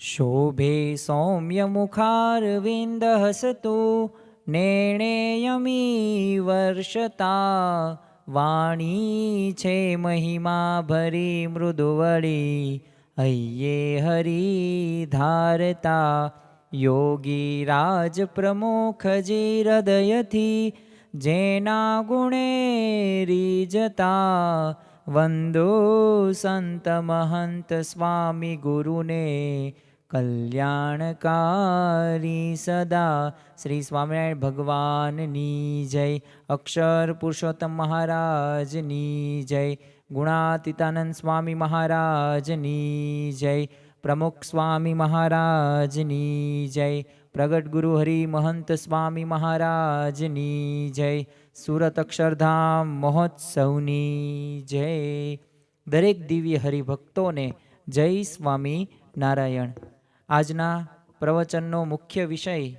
શોભે સૌમ્યમુખારવિંદ હસતું નેણેયમી વર્ષતા વાણી છે મહિમા ભરી મૃદુવળી અય્યે હરી ધારતા યોગી રાજ પ્રમુખજી હૃદયથી જેના ગુણે રીજતા વંદો સંત મહંત સ્વામી ગુરુને કલ્યાણકારી સદા. શ્રી સ્વામિનારાયણ ભગવાનની જય, અક્ષર પુરુષોત્તમ મહારાજની જય, ગુણાતીતાનંદ સ્વામી મહારાજની જય, પ્રમુખ સ્વામી મહારાજની જય. પ્રગટ ગુરુ હરિ મહંત સ્વામી મહારાજની જય સુરત અક્ષરધામ મહોત્સવની જય દરેક દિવ્ય હરિભક્તોને જય સ્વામી નારાયણ આજના પ્રવચનનો મુખ્ય વિષય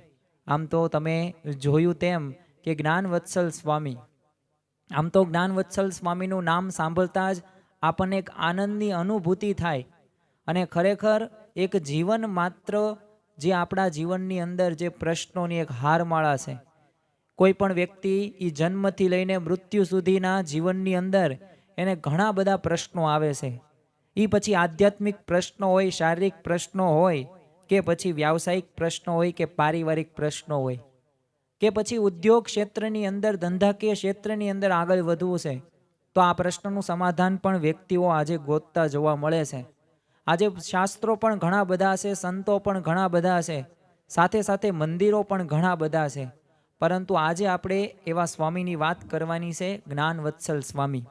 આમ તો તમે જોયું તેમ કે જ્ઞાનવત્સલ સ્વામી, આમ તો જ્ઞાનવત્સલ સ્વામીનું નામ સાંભળતા જ આપણને એક આનંદની અનુભૂતિ થાય અને ખરેખર એક જીવન માત્ર જે આપણા જીવનની અંદર જે પ્રશ્નોની એક હારમાળા છે. કોઈ પણ વ્યક્તિ એ જન્મથી લઈને મૃત્યુ સુધીના જીવનની અંદર એને ઘણા બધા પ્રશ્નો આવે છે. એ પછી આધ્યાત્મિક પ્રશ્નો હોય, શારીરિક પ્રશ્નો હોય, કે પછી વ્યાવસાયિક પ્રશ્નો હોય, કે પારિવારિક પ્રશ્નો હોય. કે પછી ઉદ્યોગ ક્ષેત્રની અંદર, ધંધાકીય ક્ષેત્રની અંદર આગળ વધવું છે, તો આ પ્રશ્નનું સમાધાન પણ વ્યક્તિઓ આજે ગોતતા જોવા મળે છે. આજે શાસ્ત્રો પણ ઘણા બધા છે, સંતો પણ ઘણા બધા છે, સાથે સાથે મંદિરો પણ ઘણા બધા છે. પરંતુ આજે આપણે એવા સ્વામીની વાત કરવાની છે જ્ઞાન વત્સલ સ્વામી.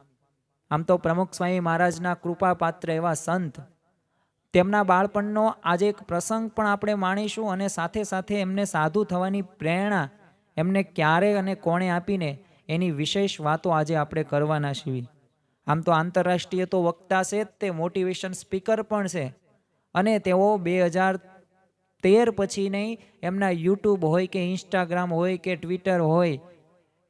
આમ તો પ્રમુખ સ્વામી મહારાજના કૃપાપાત્ર એવા સંત. તેમના બાળપણનો આજે એક પ્રસંગ પણ આપણે માણીશું અને સાથે સાથે એમને સાધુ થવાની પ્રેરણા એમને ક્યારે અને કોણે આપીને એની વિશેષ વાતો આજે આપણે કરવાના છીએ. આમ તો આંતરરાષ્ટ્રીય તો વક્તા છે જ તે મોટિવેશન સ્પીકર પણ છે. અને તેઓ બે હજાર તેર પછી નહીં, એમના યુટ્યુબ હોય કે ઇન્સ્ટાગ્રામ હોય કે ટ્વિટર હોય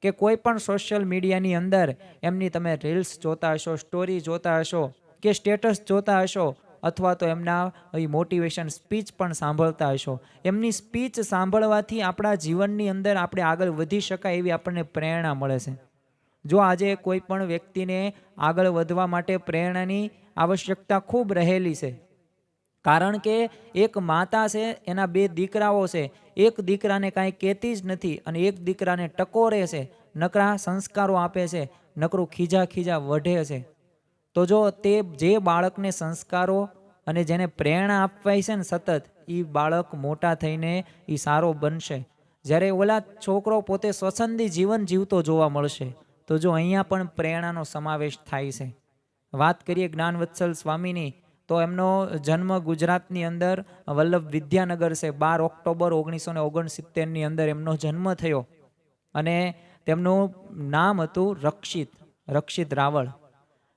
કે કોઈ પણ સોશિયલ મીડિયાની અંદર એમની તમે રીલ્સ જોતા હશો સ્ટોરી જોતા હશો કે સ્ટેટસ જોતા હશો અથવા તો એમના મોટિવેશન સ્પીચ પણ સાંભળતા હશો. એમની સ્પીચ સાંભળવાથી આપણા જીવનની અંદર આપણે આગળ વધી શકાય એવી આપણને પ્રેરણા મળે છે. જો આજે કોઈ પણ વ્યક્તિને આગળ વધવા માટે પ્રેરણાની આવશ્યકતા ખૂબ રહેલી છે. કારણ કે એક માતા છે, એના બે દીકરાઓ છે. એક દીકરાને કાંઈ કહેતી જ નથી અને એક દીકરાને ટકોરે છે. નકરા સંસ્કારો આપે છે, નકરું ખીજા ખીજા વઢે છે. તો જો તે જે બાળકને સંસ્કારો અને જેને પ્રેરણા આપવાય છે ને સતત એ બાળક મોટા થઈને એ સારો બનશે. જ્યારે ઓલા છોકરો પોતે સ્વસંદી જીવન જીવતો જોવા મળશે. તો જો અહીંયા પણ પ્રેરણાનો સમાવેશ થાય છે. વાત કરીએ જ્ઞાનવત્સલ સ્વામીની, તો એમનો જન્મ ગુજરાતની અંદર વલ્લભ વિદ્યાનગર છે. બાર ઓક્ટોબર ઓગણીસો ને ઓગણસિત્તેરની અંદર એમનો જન્મ થયો અને તેમનું નામ હતું રક્ષિત રક્ષિત રાવળ.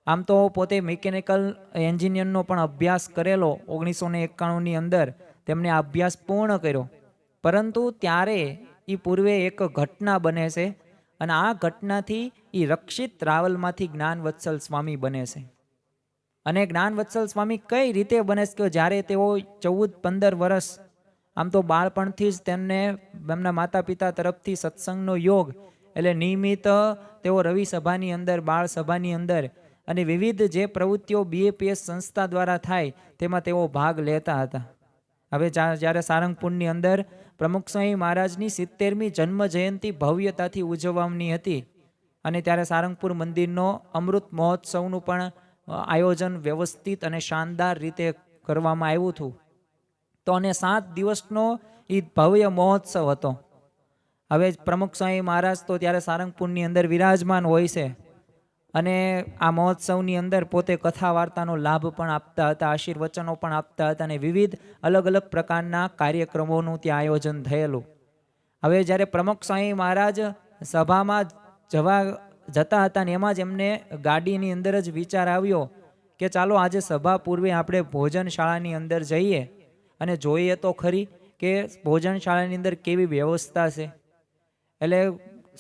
આમ તો પોતે મિકેનિકલ એન્જિનિયરનો પણ અભ્યાસ કરેલો ઓગણીસો ને એકાણુંની અંદર, તેમણે અભ્યાસ પૂર્ણ કર્યો. પરંતુ ત્યારે એ પૂર્વે એક ઘટના બને છે અને આ ઘટનાથી એ રક્ષિત રાવલમાંથી જ્ઞાનવત્સલ સ્વામી બને છે. અને જ્ઞાનવત્સલ સ્વામી કઈ રીતે બને છે કે જ્યારે તેઓ ચૌદ પંદર વર્ષ, આમ તો બાળપણથી જ તેમને એમના માતા પિતા તરફથી સત્સંગનો યોગ, એટલે નિયમિત તેઓ રવિ સભાની અંદર બાળ સભાની અંદર અને વિવિધ જે પ્રવૃત્તિઓ બીએપીએસ સંસ્થા દ્વારા થાય, તેમાં તેઓ ભાગ લેતા હતા. હવે જ્યારે સારંગપુરની અંદર પ્રમુખ સ્વામી મહારાજની સિત્તેરમી જન્મ જયંતિ ભવ્યતાથી ઉજવવાની હતી અને ત્યારે સારંગપુર મંદિરનો અમૃત મહોત્સવનું પણ આયોજન વ્યવસ્થિત અને શાનદાર રીતે કરવામાં આવ્યું હતું. તો અને સાત દિવસનો એ ભવ્ય મહોત્સવ હતો. હવે પ્રમુખ સ્વામી મહારાજ તો ત્યારે સારંગપુરની અંદર વિરાજમાન હોય છે. અને આ મહોત્સવની અંદર પોતે કથા વાર્તાનો લાભ પણ આપતા હતા, આશીર્વચનો પણ આપતા હતા અને વિવિધ અલગ અલગ પ્રકારના કાર્યક્રમોનું ત્યાં આયોજન થયેલું. હવે જ્યારે પ્રમુખ સ્વામી મહારાજ સભામાં જવા જતા હતા ને એમાં જ એમને ગાડીની અંદર જ વિચાર આવ્યો કે ચાલો આજે સભા પૂર્વે આપણે ભોજનશાળાની અંદર જઈએ અને જોઈએ તો ખરી કે ભોજનશાળાની અંદર કેવી વ્યવસ્થા છે. એટલે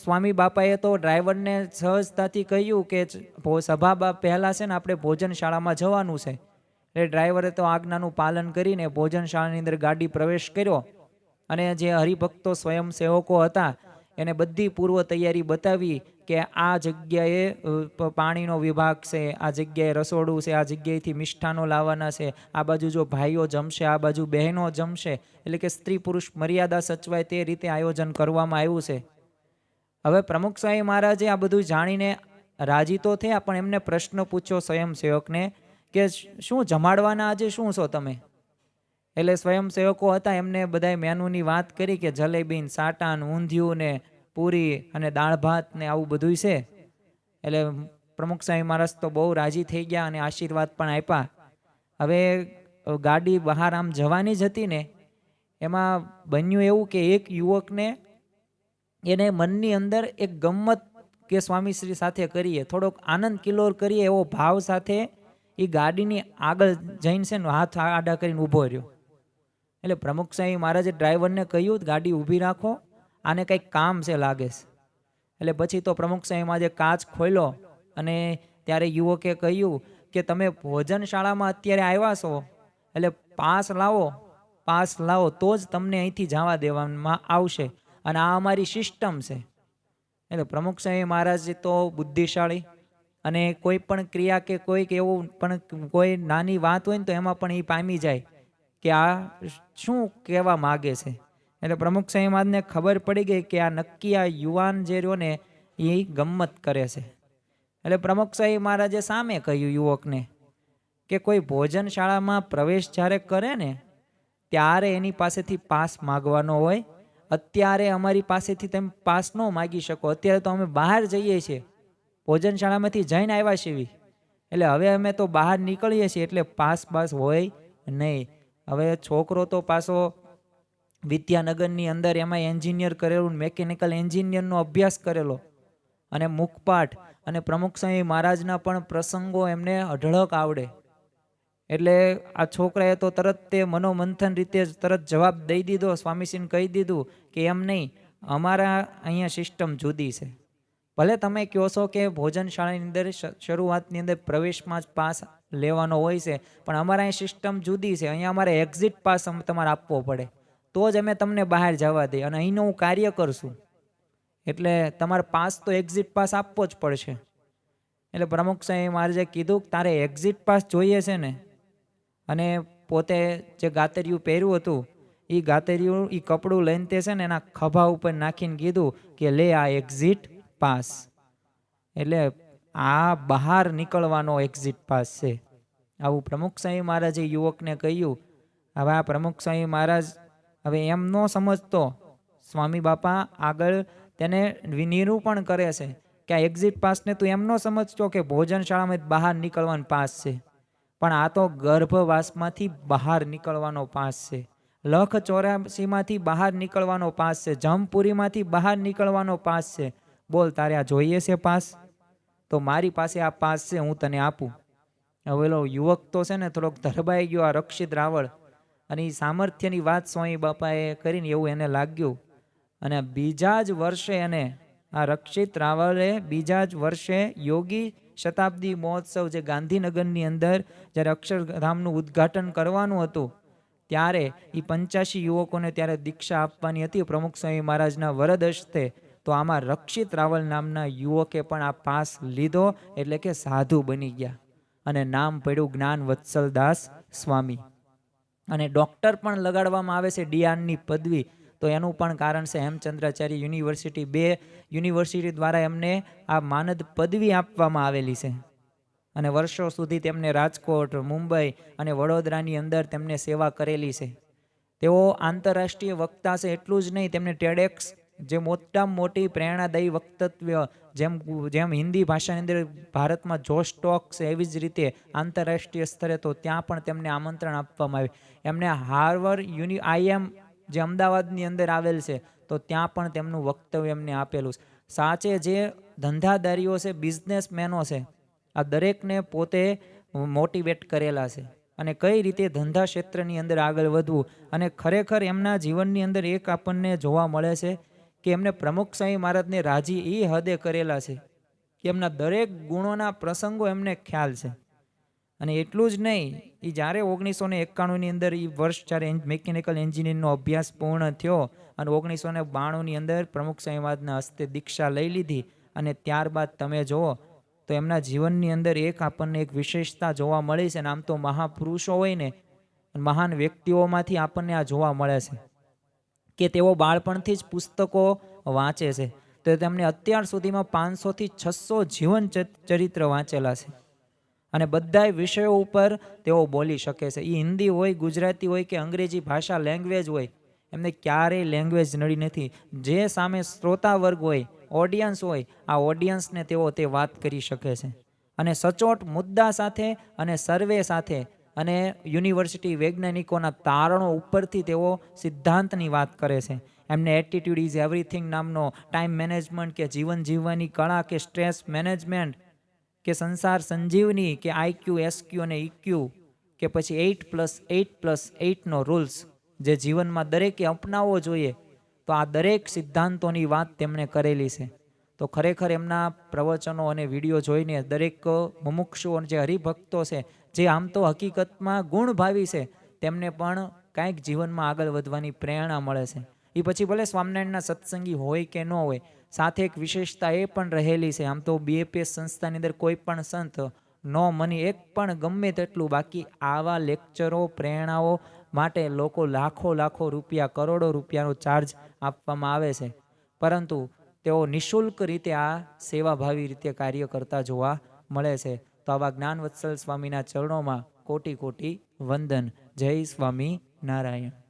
સ્વામી બાપાએ તો ડ્રાઈવરને સહજતાથી કહ્યું કે સભા પહેલાં છે ને આપણે ભોજનશાળામાં જવાનું છે. એટલે ડ્રાઈવરે તો આજ્ઞાનું પાલન કરીને ભોજનશાળાની અંદર ગાડી પ્રવેશ કર્યો. અને જે હરિભક્તો સ્વયંસેવકો હતા, એને બધી પૂર્વ તૈયારી બતાવી કે આ જગ્યાએ પાણીનો વિભાગ છે, આ જગ્યાએ રસોડું છે, આ જગ્યાએથી મિષ્ઠાનો લાવવાના છે, આ બાજુ જો ભાઈઓ જમશે, આ બાજુ બહેનો જમશે, એટલે કે સ્ત્રી પુરુષ મર્યાદા સચવાય તે રીતે આયોજન કરવામાં આવ્યું છે. હવે પ્રમુખ સ્વામી મહારાજે આ બધું જાણીને રાજી તો થયા, પણ એમને પ્રશ્ન પૂછ્યો સ્વયંસેવકને કે શું જમાડવાના આજે? શું છો તમે? એટલે સ્વયંસેવકો હતા, એમને બધાય મેનુની વાત કરી કે જલેબીન, સાટાન, ઊંધિયું ને પૂરી અને દાળ ભાત ને આવું બધું છે. એટલે પ્રમુખ સ્વામી મહારાજ તો બહુ રાજી થઈ ગયા અને આશીર્વાદ પણ આપ્યા. હવે ગાડી બહાર આમ જવાની જ હતી ને, એમાં બન્યું એવું કે એક યુવકને એને મનની અંદર એક ગમ્મત કે સ્વામીશ્રી સાથે કરીએ. થોડોક આનંદ કિલોર કરીએ એવો ભાવ સાથે એ ગાડીની આગળ જઈને છે ને હાથ આડા કરીને ઊભો રહ્યો. એટલે પ્રમુખ સાહેબ મહારાજે ડ્રાઈવરને કહ્યું, ગાડી ઊભી રાખો, આને કંઈક કામ છે લાગે છે. એટલે પછી તો પ્રમુખ સાહેબ આજે કાચ ખોલ્યો અને ત્યારે યુવકે કહ્યું કે, તમે ભોજનશાળામાં અત્યારે આવ્યા છો, એટલે પાસ લાવો પાસ લાવો, તો જ તમને અહીંથી જવા દેવામાં આવશે. અને આ અમારી સિસ્ટમ છે. એટલે પ્રમુખ સ્વામી મહારાજ તો બુદ્ધિશાળી અને કોઈ પણ ક્રિયા કે કોઈક એવું પણ કોઈ નાની વાત હોય ને તો એમાં પણ એ પામી જાય કે આ શું કહેવા માગે છે. એટલે પ્રમુખ સ્વામી મહારાજને ખબર પડી ગઈ કે આ નક્કી આ યુવાન જે રહ્યો ને એ ગમ્મત કરે છે. એટલે પ્રમુખ સ્વામી મહારાજે સામે કહ્યું યુવકને કે કોઈ ભોજનશાળામાં પ્રવેશ જ્યારે કરે ને ત્યારે એની પાસેથી પાસ માગવાનો હોય અત્યારે અમારી પાસેથી તમે પાસ ન માગી શકો. અત્યારે તો અમે બહાર જઈએ છીએ. ભોજનશાળામાંથી જઈને આવ્યા છીએ એટલે હવે અમે તો બહાર નીકળીએ છીએ એટલે પાસ પાસ હોય નહીં. હવે છોકરો તો પાછો વિદ્યાનગરની અંદર એમાં એન્જિનિયર કરેલું મેકેનિકલ એન્જિનિયરનો અભ્યાસ કરેલો. અને મુખપાઠ અને પ્રમુખ સ્વામી મહારાજના પણ પ્રસંગો એમને અઢળક આવડે. એટલે આ છોકરાએ તો તરત તે મનોમંથન રીતે જ તરત જવાબ દઈ દીધો સ્વામીશ્રીને કહી દીધું કે એમ નહીં, અમારા અહીંયા સિસ્ટમ જુદી છે. ભલે તમે કહો છો કે ભોજનશાળાની અંદર શરૂઆતની અંદર પ્રવેશમાં જ પાસ લેવાનો હોય છે, પણ અમારા અહીં સિસ્ટમ જુદી છે. અહીંયા અમારે એક્ઝિટ પાસ તમારે આપવો પડે. તો જ અમે તમને બહાર જવા દઈએ અને અહીંનું હું કાર્ય કરશું. એટલે તમારે પાસ તો એક્ઝિટ પાસ આપવો જ પડશે. એટલે પ્રમુખ સાહેબ મહારાજે કીધું તારે એક્ઝિટ પાસ જોઈએ છે ને અને પોતે જે ગાતરિયું પહેર્યું હતું એ ગાતરિયું એ કપડું લઈને તે છે ને એના ખભા ઉપર નાખીને કીધું કે લે આ એક્ઝિટ પાસ એટલે આ બહાર નીકળવાનો એક્ઝિટ પાસ છે. આવું પ્રમુખ સ્વામી મહારાજે યુવકને કહ્યું, હવે આ પ્રમુખ સ્વામી મહારાજ હવે એમ ન સમજતો. સ્વામી બાપા આગળ તેને નિરૂપણ કરે છે કે આ એક્ઝિટ પાસને તું એમ ન સમજતો કે ભોજનશાળામાં બહાર નીકળવાનો પાસ છે. પણ આ તો ગર્ભવાસમાંથી બહાર નીકળવાનો પાસ છે. લખ ચોરાસીમાંથી બહાર નીકળવાનો પાસ છે. જમપુરીમાંથી બહાર નીકળવાનો પાસ છે. બોલ, તારે આ જોઈએ છે પાસ? તો મારી પાસે આ પાસ છે, હું તને આપું. હવે યુવક તો છે ને થોડોક ધરબાઈ ગયો આ રક્ષિત રાવળ. અને એ સામર્થ્યની વાત સ્વામી બાપાએ કરીને એવું એને લાગ્યું. અને બીજા જ વર્ષે એને આ રક્ષિત રાવલે બીજા જ વર્ષે યોગી શતાબ્દી મહોત્સવ જે ગાંધીનગરની અંદર જ્યારે અક્ષરધામનું ઉદ્ઘાટન કરવાનું હતું, ત્યારે એ પંચ્યાસી યુવકોને ત્યારે દીક્ષા આપવાની હતી. પ્રમુખ સ્વામી મહારાજના વરદ હસ્તે તો આમાં રક્ષિત રાવલ નામના યુવકે પણ આ પાસ લીધો, એટલે કે સાધુ બની ગયા. અને નામ પડ્યું જ્ઞાન વત્સલદાસ સ્વામી. અને ડૉક્ટર પણ લગાડવામાં આવે છે ડીઆરની પદવી. તો એનું પણ કારણ છે હેમચંદ્રાચાર્ય યુનિવર્સિટી બે યુનિવર્સિટી દ્વારા એમને આ માનદ પદવી આપવામાં આવેલી છે. અને વર્ષો સુધી તેમને રાજકોટ, મુંબઈ અને વડોદરાની અંદર તેમને સેવા કરેલી છે. તેઓ આંતરરાષ્ટ્રીય વક્તા છે એટલું જ નહીં, તેમને ટેડેક્સ જે મોટામાં મોટી પ્રેરણાદાયી વક્તવ્ય જેમ જેમ હિન્દી ભાષાની અંદર ભારતમાં જોશ ટોક છે એવી જ રીતે આંતરરાષ્ટ્રીય સ્તરે તો ત્યાં પણ તેમને આમંત્રણ આપવામાં આવ્યું. એમને હાર્વર્ડ યુનિ આઈએમ જે અમદાવાદની અંદર આવેલ છે, તો ત્યાં પણ તેમનું વક્તવ્ય એમને આપેલું છે. સાચે જે ધંધાદારીઓ છે, બિઝનેસમેનો છે, આ દરેકને પોતે મોટિવેટ કરેલા છે અને કઈ રીતે ધંધા ક્ષેત્રની અંદર આગળ વધવું અને ખરેખર એમના જીવનની અંદર એક આપણને જોવા મળે છે કે એમને પ્રમુખ સ્વામી મહારાજને રાજી એ હદે કરેલા છે કે એમના દરેક ગુણોના પ્રસંગો એમને ખ્યાલ છે. અને એટલું જ નહીં એ જ્યારે ઓગણીસો ને એકાણુંની અંદર એ વર્ષ જ્યારે મેકેનિકલ એન્જિનિયરનો અભ્યાસ પૂર્ણ થયો અને ઓગણીસો ને બાણુંની અંદર પ્રમુખ સંવાદના હસ્તે દીક્ષા લઈ લીધી અને ત્યારબાદ તમે જુઓ, તો એમના જીવનની અંદર એક આપણને એક વિશેષતા જોવા મળે છે અને આમ તો મહાપુરુષો હોય ને, મહાન વ્યક્તિઓમાંથી આપણને આ જોવા મળે છે કે તેઓ બાળપણથી જ પુસ્તકો વાંચે છે. તો તેમણે અત્યાર સુધીમાં પાંચસોથી છસો જીવન ચરિત્ર વાંચેલા છે. અને બધાય વિષયો ઉપર તેઓ બોલી શકે છે. એ હિન્દી હોય, ગુજરાતી હોય કે અંગ્રેજી ભાષા લેંગ્વેજ હોય, એમને ક્યારેય લેંગ્વેજ નડી નથી. જે સામે શ્રોતા વર્ગ હોય ઓડિયન્સ હોય, આ ઓડિયન્સને તેઓ તે વાત કરી શકે છે. અને સચોટ મુદ્દા સાથે અને સર્વે સાથે અને યુનિવર્સિટી વૈજ્ઞાનિકોના તારણો ઉપરથી તેઓ સિદ્ધાંતની વાત કરે છે. એમને એટીટ્યુડ ઇઝ એવરીથિંગ નામનો ટાઈમ મેનેજમેન્ટ કે જીવન જીવવાની કળા કે સ્ટ્રેસ મેનેજમેન્ટ કે સંસાર સંજીવની કે આઈક્યુ એસક્યુ અને ઇક્યુ કે પછી એઇટ પ્લસ એઇટ પ્લસ એઇટનો રૂલ્સ જે જીવનમાં દરેકે અપનાવવો જોઈએ, તો આ દરેક સિદ્ધાંતોની વાત તેમણે કરેલી છે. તો ખરેખર એમના પ્રવચનો અને વીડિયો જોઈને દરેક મુમુક્ષુઓ જે હરિભક્તો છે, જે આમ તો હકીકતમાં ગુણભાવી છે, તેમને પણ કાંઈક જીવનમાં આગળ વધવાની પ્રેરણા મળે છે. એ પછી ભલે સ્વામિનારાયણના સત્સંગી હોય કે ન હોય સાથે એક વિશેષતા એ પણ રહેલી છે, આમ તો બીએપીએસ સંસ્થાની અંદર કોઈ પણ સંત નો મની, એક પણ ગમે તેટલું, બાકી આવા લેક્ચરો, પ્રેરણાઓ માટે લોકો લાખો લાખો રૂપિયા, કરોડો રૂપિયાનો ચાર્જ આપવામાં આવે છે. પરંતુ તેઓ નિઃશુલ્ક રીતે આ સેવાભાવી રીતે કાર્ય કરતા જોવા મળે છે. તો આવા જ્ઞાનવત્સલ સ્વામીના ચરણોમાં કોટી કોટી વંદન. જય સ્વામી નારાયણ